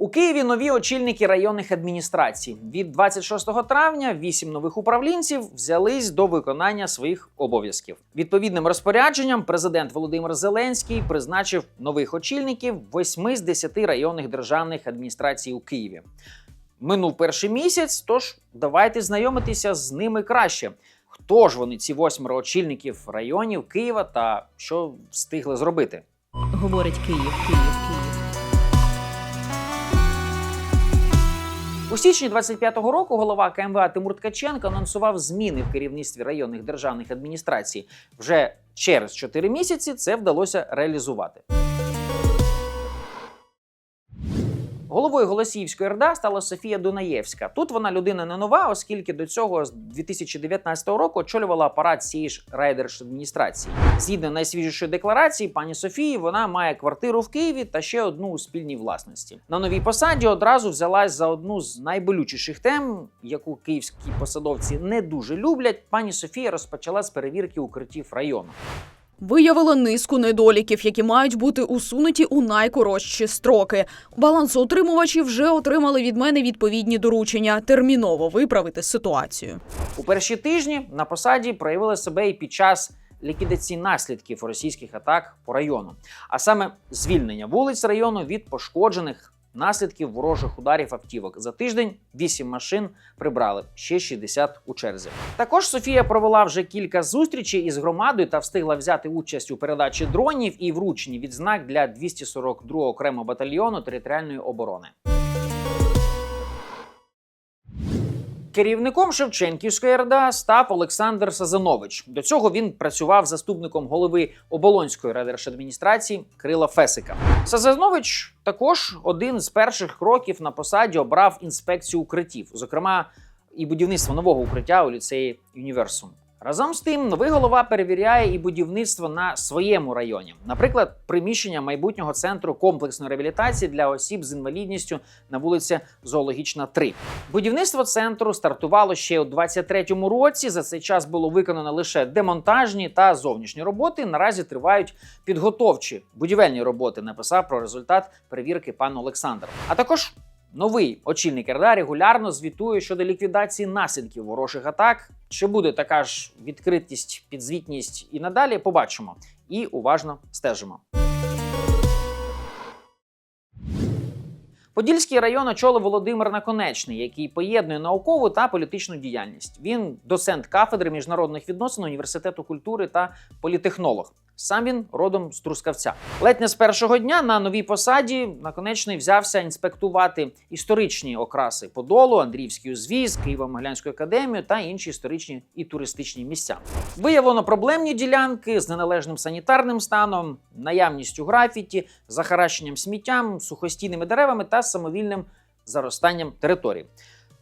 У Києві нові очільники районних адміністрацій. Від 26 травня вісім нових управлінців взялись до виконання своїх обов'язків. Відповідним розпорядженням президент Володимир Зеленський призначив нових очільників восьми з 10 районних державних адміністрацій у Києві. Минув перший місяць, тож давайте знайомитися з ними краще. Хто ж вони, ці восьмеро очільників районів Києва, та що встигли зробити? Говорить Київ, Київ, Київ. У січні 25-го року голова КМВА Тимур Ткаченко анонсував зміни в керівництві районних державних адміністрацій. Вже через 4 місяці це вдалося реалізувати. Головою Голосіївської РДА стала Софія Дунаєвська. Тут вона людина не нова, оскільки до цього з 2019 року очолювала апарат цієї ж райдержадміністрації. Згідно найсвіжішої декларації, пані Софії вона має квартиру в Києві та ще одну у спільній власності. На новій посаді одразу взялась за одну з найболючіших тем, яку київські посадовці не дуже люблять. Пані Софія розпочала з перевірки укриттів району. Виявила низку недоліків, які мають бути усунуті у найкоротші строки. Балансоутримувачі вже отримали від мене відповідні доручення терміново виправити ситуацію. У перші тижні на посаді проявили себе і під час ліквідації наслідків російських атак по району, а саме звільнення вулиць району від пошкоджених наслідків ворожих ударів автівок. За тиждень 8 машин прибрали, ще 60 у черзі. Також Софія провела вже кілька зустрічей із громадою та встигла взяти участь у передачі дронів і врученні відзнак для 242 окремого батальйону територіальної оборони. Керівником Шевченківської РДА став Олександр Сазанович. До цього він працював заступником голови Оболонської райдержадміністрації Крила Фесика. Сазанович також один з перших кроків на посаді обрав інспекцію укриттів, зокрема і будівництво нового укриття у ліцеї Юніверсум. Разом з тим, новий голова перевіряє і будівництво на своєму районі, наприклад, приміщення майбутнього центру комплексної реабілітації для осіб з інвалідністю на вулиці Зоологічна 3. Будівництво центру стартувало ще у 23-му році. За цей час було виконано лише демонтажні та зовнішні роботи. Наразі тривають підготовчі будівельні роботи. Написав про результат перевірки пан Олександр. А також Новий очільник РДА регулярно звітує щодо ліквідації наслідків ворожих атак. Чи буде така ж відкритість, підзвітність і надалі? Побачимо і уважно стежимо. Подільський район очолив Володимир Наконечний, який поєднує наукову та політичну діяльність. Він доцент кафедри міжнародних відносин університету культури та політехнолог. Сам він родом з Трускавця. Ледь не з першого дня на новій посаді наконечний взявся інспектувати історичні окраси Подолу, Андріївський узвіз, Києво-Могилянську академію та інші історичні і туристичні місця. Виявлено проблемні ділянки з неналежним санітарним станом, наявністю графіті, захаращенням сміттям, сухостійними деревами та самовільним заростанням територій.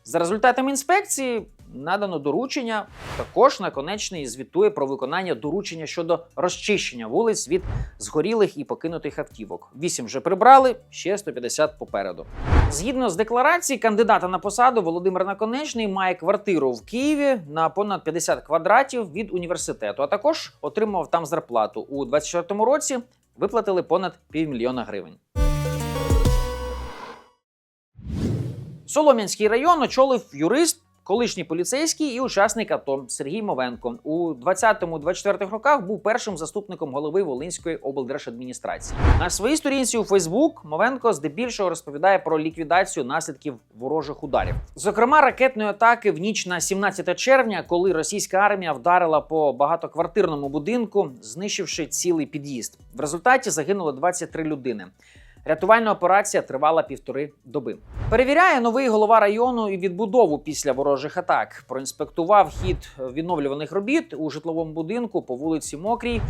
За результатами інспекції надано доручення. Також наконечний звітує про виконання доручення щодо розчищення вулиць від згорілих і покинутих автівок. Вісім вже прибрали, ще 150 попереду. Згідно з декларації кандидата на посаду, Володимир Наконечний має квартиру в Києві на понад 50 квадратів від університету, а також отримав там зарплату у 24 році. Виплатили понад півмільйона гривень. Солом'янський район очолив юрист, колишній поліцейський і учасник АТО Сергій Мовенко. У 20-24 роках був першим заступником голови Волинської облдержадміністрації. На своїй сторінці у Фейсбук Мовенко здебільшого розповідає про ліквідацію наслідків ворожих ударів. Зокрема, ракетної атаки в ніч на 17 червня, коли російська армія вдарила по багатоквартирному будинку, знищивши цілий під'їзд. В результаті загинуло 23 людини. Рятувальна операція тривала півтори доби. Перевіряє новий голова району і відбудову після ворожих атак. Проінспектував хід відновлюваних робіт у житловому будинку по вулиці Мокрій,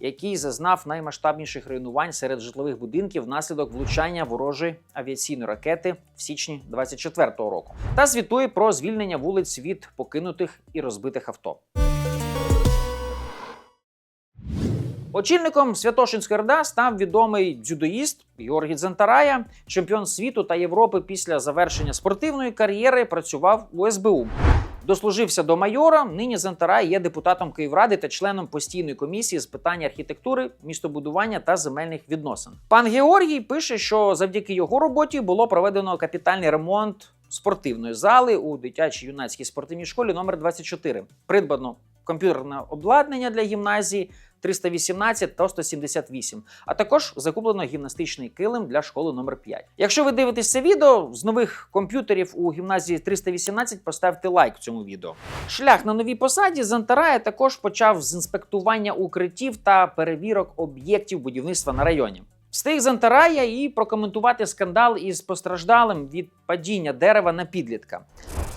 який зазнав наймасштабніших руйнувань серед житлових будинків внаслідок влучання ворожої авіаційної ракети в січні 24-го року. Та звітує про звільнення вулиць від покинутих і розбитих авто. Очільником Святошинської РДА став відомий дзюдоїст Георгій Дзентарая, чемпіон світу та Європи після завершення спортивної кар'єри працював у СБУ. Дослужився до майора. Нині Зантарай є депутатом Київради та членом постійної комісії з питань архітектури, містобудування та земельних відносин. Пан Георгій пише, що завдяки його роботі було проведено капітальний ремонт спортивної зали у дитячій юнацькій спортивній школі номер 24. Придбано комп'ютерне обладнання для гімназії 318 та 178, а також закуплено гімнастичний килим для школи номер 5. Якщо ви дивитесь це відео з нових комп'ютерів у гімназії 318, поставте лайк цьому відео. Шлях на новій посаді Зантарая також почав з інспектування укриттів та перевірок об'єктів будівництва на районі. Встиг Зантарая і прокоментувати скандал із постраждалим від падіння дерева на підлітка.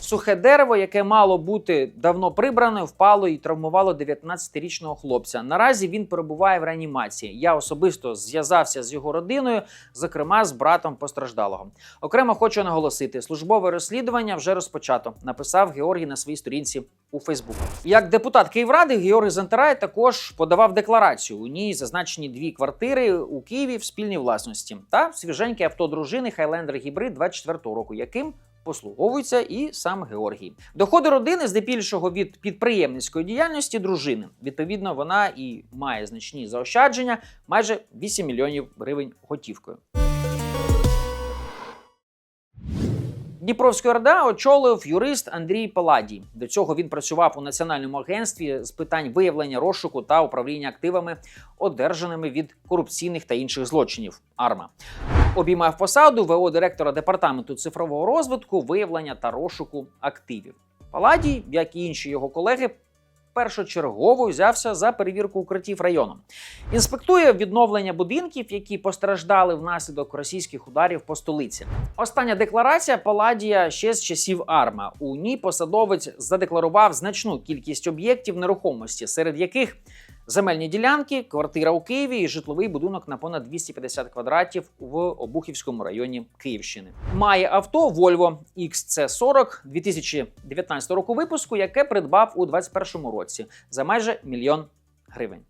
Сухе дерево, яке мало бути давно прибране, впало і травмувало 19-річного хлопця. Наразі він перебуває в реанімації. Я особисто зв'язався з його родиною, зокрема з братом постраждалого. Окремо хочу наголосити, службове розслідування вже розпочато. Написав Георгій на своїй сторінці у Фейсбук. Як депутат Київради, Георгій Зантарай також подавав декларацію. У ній зазначені дві квартири у Києві в спільній власності та свіженьке авто дружини Highlander Hybrid 24-го року, яким послуговується і сам Георгій. Доходи родини здебільшого від підприємницької діяльності дружини. Відповідно, вона і має значні заощадження майже 8 мільйонів гривень готівкою. Дніпровську РДА очолив юрист Андрій Паладій. До цього він працював у національному агентстві з питань виявлення розшуку та управління активами, одержаними від корупційних та інших злочинів. АРМА обіймав посаду ВО директора департаменту цифрового розвитку, виявлення та розшуку активів. Паладій, як і інші його колеги, першочергово взявся за перевірку укриттів району. Інспектує відновлення будинків, які постраждали внаслідок російських ударів по столиці. Остання декларація Паладія ще з часів Арма. У ній посадовець задекларував значну кількість об'єктів нерухомості, серед яких земельні ділянки, квартира у Києві і житловий будинок на понад 250 квадратів в Обухівському районі Київщини. Має авто Volvo XC40 2019 року випуску, яке придбав у 2021 році за майже мільйон гривень.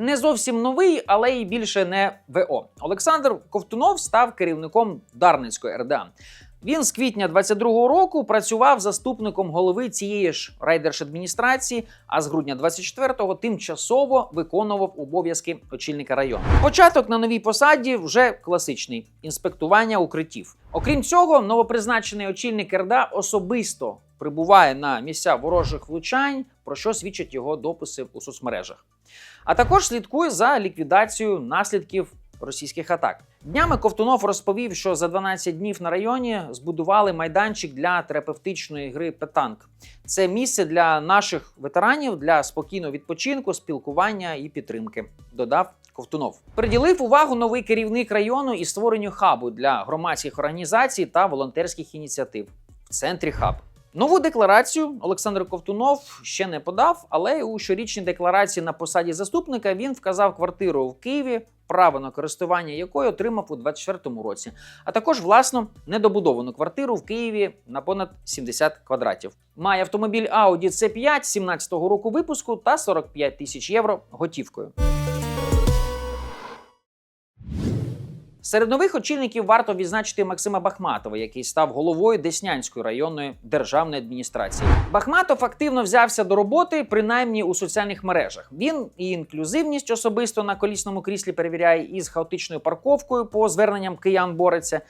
Не зовсім новий, але й більше не ВО. Олександр Ковтунов став керівником Дарницької РДА. Він з квітня 22-го року працював заступником голови цієї ж райдержадміністрації, а з грудня 24-го тимчасово виконував обов'язки очільника району. Початок на новій посаді вже класичний інспектування укриттів. Окрім цього, новопризначений очільник РДА особисто прибуває на місця ворожих влучань, про що свідчать його дописи у соцмережах. А також слідкує за ліквідацією наслідків російських атак. Днями Ковтунов розповів, що за 12 днів на районі збудували майданчик для терапевтичної гри Петанк. Це місце для наших ветеранів для спокійного відпочинку, спілкування і підтримки. Додав Ковтунов. Приділив увагу новий керівник району і створенню хабу для громадських організацій та волонтерських ініціатив в центрі хаб. Нову декларацію Олександр Ковтунов ще не подав, але у щорічній декларації на посаді заступника він вказав квартиру в Києві, право на користування якою отримав у 2024 році, а також власну недобудовану квартиру в Києві на понад 70 квадратів. Має автомобіль Audi C5 17-го року випуску та 45 тисяч євро готівкою. Серед нових очільників варто відзначити Максима Бахматова, який став головою Деснянської районної державної адміністрації. Бахматов активно взявся до роботи, принаймні у соціальних мережах. Він і інклюзивність особисто на колісному кріслі перевіряє, і з хаотичною парковкою по зверненням киян бореться.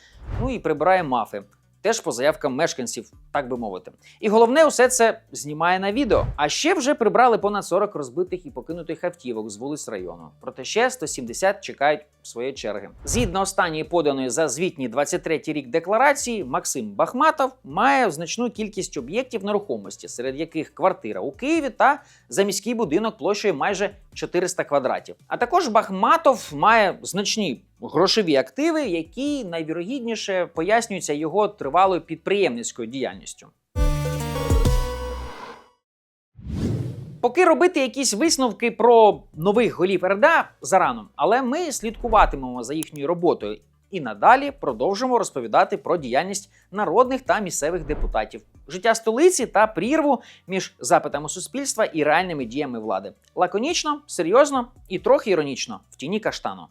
Ну і прибирає мафи. Теж по заявкам мешканців, так би мовити. І головне, усе це знімає на відео. А ще вже прибрали понад 40 розбитих і покинутих автівок з вулиць району. Проте ще 170 чекають своєї черги. Згідно останньої поданої за звітній 23 рік декларації, Максим Бахматов має значну кількість об'єктів нерухомості, серед яких квартира у Києві та заміський будинок площею майже 400 квадратів. А також Бахматов має значні грошові активи, які найвірогідніше пояснюються його тривалою підприємницькою діяльністю. Поки робити якісь висновки про нових голів РДА зарано, але ми слідкуватимемо за їхньою роботою і надалі продовжимо розповідати про діяльність народних та місцевих депутатів, життя столиці та прірву між запитами суспільства і реальними діями влади. Лаконічно, серйозно і трохи іронічно в тіні каштану.